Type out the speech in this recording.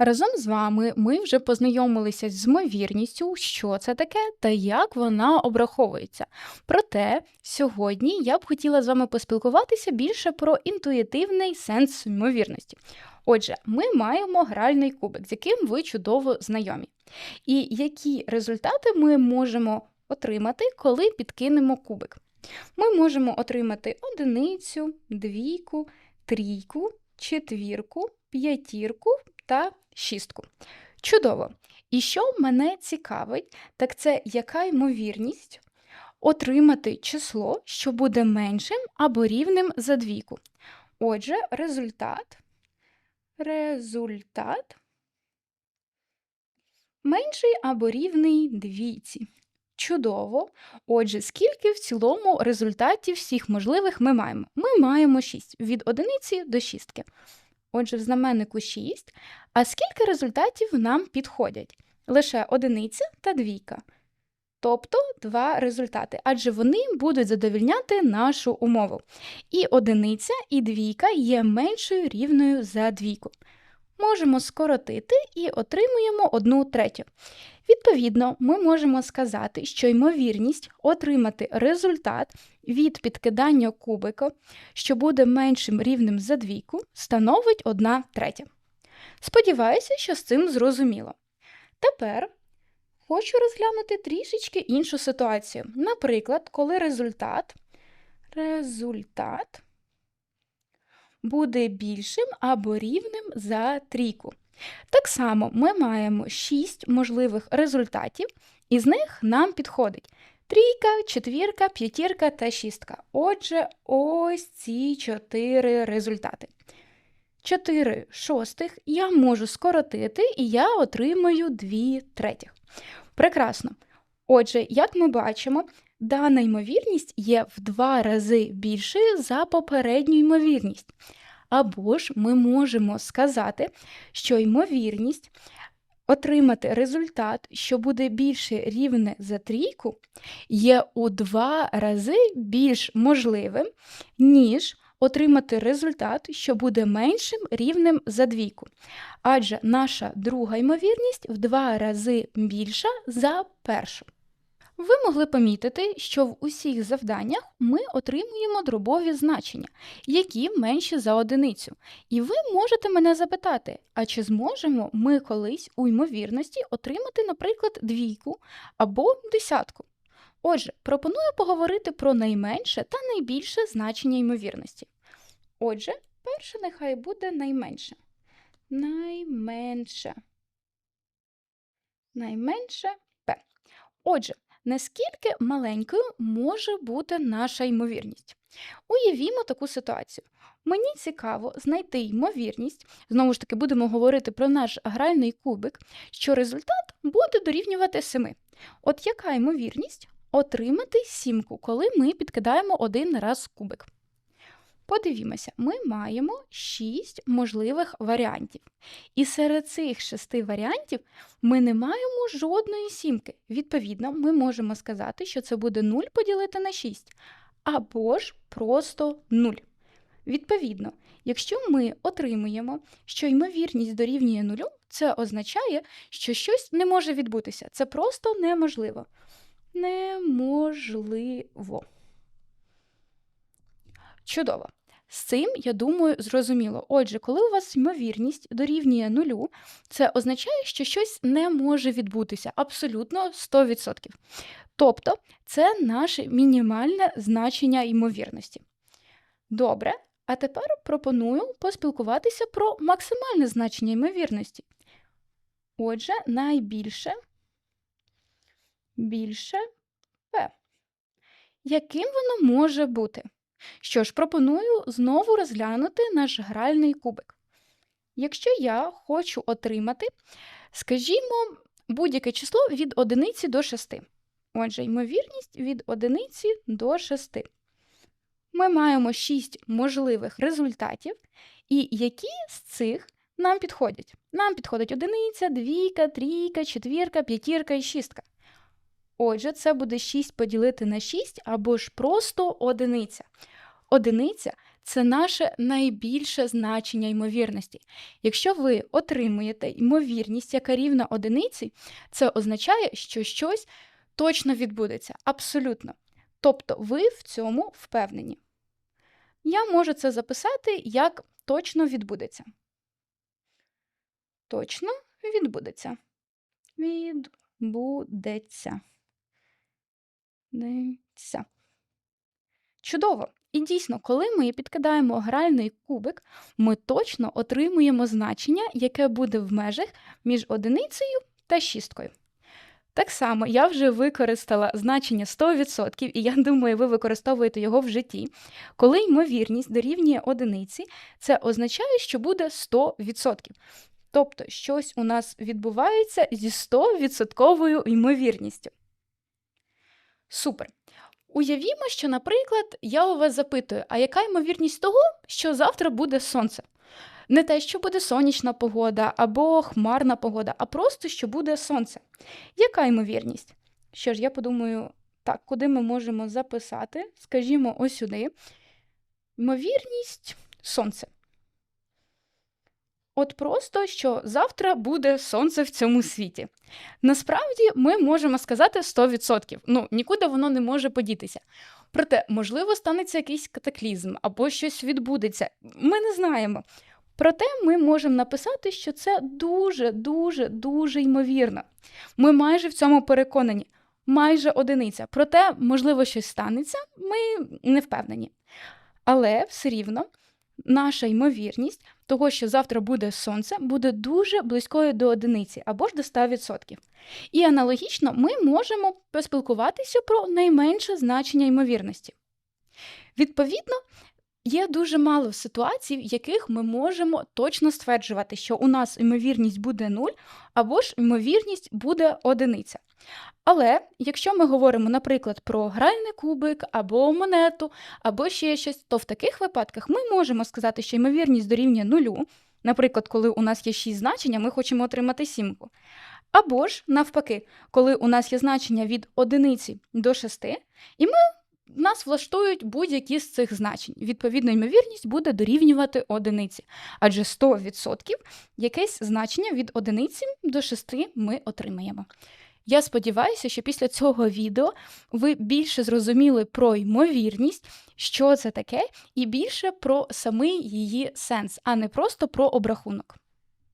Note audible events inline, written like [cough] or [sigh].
Разом з вами ми вже познайомилися з ймовірністю, що це таке та як вона обраховується. Проте сьогодні я б хотіла з вами поспілкуватися більше про інтуїтивний сенс ймовірності. Отже, ми маємо гральний кубик, з яким ви чудово знайомі. І які результати ми можемо отримати, коли підкинемо кубик? Ми можемо отримати одиницю, двійку, трійку, четвірку, п'ятірку та шістку. Чудово! І що мене цікавить, так це яка ймовірність отримати число, що буде меншим або рівним за двійку. Отже, результат, результат менший або рівний двійці. Чудово. Отже, скільки в цілому результатів всіх можливих ми маємо? Ми маємо 6 від одиниці до шістки. Отже, в знаменнику 6. А скільки результатів нам підходять? Лише одиниця та двійка. Тобто два результати, адже вони будуть задовільняти нашу умову. І одиниця, і двійка є меншою рівною за двійку. Можемо скоротити і отримуємо одну третю. Відповідно, ми можемо сказати, що ймовірність отримати результат від підкидання кубика, що буде меншим рівнем за двійку, становить 1 третя. Сподіваюся, що з цим зрозуміло. Тепер хочу розглянути трішечки іншу ситуацію. Наприклад, коли результат, результат буде більшим або рівним за трійку. Так само ми маємо 6 можливих результатів, і з них нам підходить трійка, четвірка, п'ятірка та шістка. Отже, ось ці 4 результати. 4 шостих я можу скоротити, і я отримаю 2 третіх. Прекрасно. Отже, як ми бачимо, дана ймовірність є в два рази більшою за попередню ймовірність. Або ж ми можемо сказати, що ймовірність отримати результат, що буде більше рівне за трійку, є у два рази більш можливим, ніж отримати результат, що буде меншим рівнем за двійку. Адже наша друга ймовірність в два рази більша за першу. Ви могли помітити, що в усіх завданнях ми отримуємо дробові значення, які менші за одиницю. І ви можете мене запитати, а чи зможемо ми колись у ймовірності отримати, наприклад, двійку або десятку? Отже, пропоную поговорити про найменше та найбільше значення ймовірності. Отже, перше нехай буде найменше. Найменше. Найменше. Отже, Наскільки маленькою може бути наша ймовірність? Уявімо таку ситуацію. Мені цікаво знайти ймовірність, знову ж таки, будемо говорити про наш гральний кубик, що результат буде дорівнювати 7. От яка ймовірність отримати сімку, коли ми підкидаємо один раз кубик? Подивімося, ми маємо 6 можливих варіантів. І серед цих шести варіантів ми не маємо жодної сімки. Відповідно, ми можемо сказати, що це буде 0 поділити на 6, або ж просто 0. Відповідно, якщо ми отримуємо, що ймовірність дорівнює нулю, це означає, що щось не може відбутися. Це просто неможливо. Неможливо. Чудово. З цим, я думаю, зрозуміло. Отже, коли у вас ймовірність дорівнює нулю, це означає, що щось не може відбутися абсолютно 100%. Тобто, це наше мінімальне значення ймовірності. Добре, а тепер пропоную поспілкуватися про максимальне значення ймовірності. Отже, найбільше більше P. Яким воно може бути? Що ж, пропоную знову розглянути наш гральний кубик. Якщо я хочу отримати, скажімо, будь-яке число від 1 до 6. Отже, ймовірність від 1 до 6. Ми маємо 6 можливих результатів, і які з цих нам підходять? Нам підходить одиниця, двійка, трійка, четвірка, п'ятірка і шістка. Отже, це буде 6 поділити на 6 або ж просто одиниця. Одиниця це наше найбільше значення ймовірності. Якщо ви отримуєте ймовірність, яка рівна одиниці, це означає, що щось точно відбудеться. Абсолютно. Тобто ви в цьому впевнені. Я можу це записати як точно відбудеться. Точно відбудеться. Відбудеться. Чудово! І дійсно, коли ми підкидаємо гральний кубик, ми точно отримуємо значення, яке буде в межах між одиницею та шісткою. Так само я вже використала значення 100%, і я [laughs] думаю, ви використовуєте його в житті. Коли ймовірність дорівнює одиниці, це означає, що буде 100%. Тобто щось у нас відбувається зі 100% ймовірністю. Супер. Уявімо, що, наприклад, я у вас запитую, а яка ймовірність того, що завтра буде сонце? Не те, що буде сонячна погода або хмарна погода, а просто що буде сонце. Яка ймовірність? Що ж, я подумаю, так, куди ми можемо записати? Скажімо, ось сюди. Ймовірність сонце. От просто, що завтра буде сонце в цьому світі. Насправді, ми можемо сказати 100%. Ну, нікуди воно не може подітися. Проте, можливо, станеться якийсь катаклізм або щось відбудеться. Ми не знаємо. Проте ми можемо написати, що це дуже, дуже, дуже ймовірно. Ми майже в цьому переконані, майже одиниця. Проте, можливо, щось станеться, ми не впевнені. Але все рівно наша ймовірність того, що завтра буде сонце, буде дуже близькою до одиниці або ж до 100%. І аналогічно ми можемо поспілкуватися про найменше значення ймовірності. Відповідно, є дуже мало ситуацій, в яких ми можемо точно стверджувати, що у нас ймовірність буде 0, або ж ймовірність буде одиниця. Але якщо ми говоримо, наприклад, про гральний кубик або монету, або ще щось, то в таких випадках ми можемо сказати, що ймовірність дорівнює нулю. Наприклад, коли у нас є 6 значення, ми хочемо отримати сімку. Або ж, навпаки, коли у нас є значення від одиниці до 6, і ми, нас влаштують будь-які з цих значень. Відповідно, ймовірність буде дорівнювати одиниці. Адже 100% якесь значення від одиниці до 6 ми отримаємо. Я сподіваюся, що після цього відео ви більше зрозуміли про ймовірність, що це таке, і більше про самий її сенс, а не просто про обрахунок.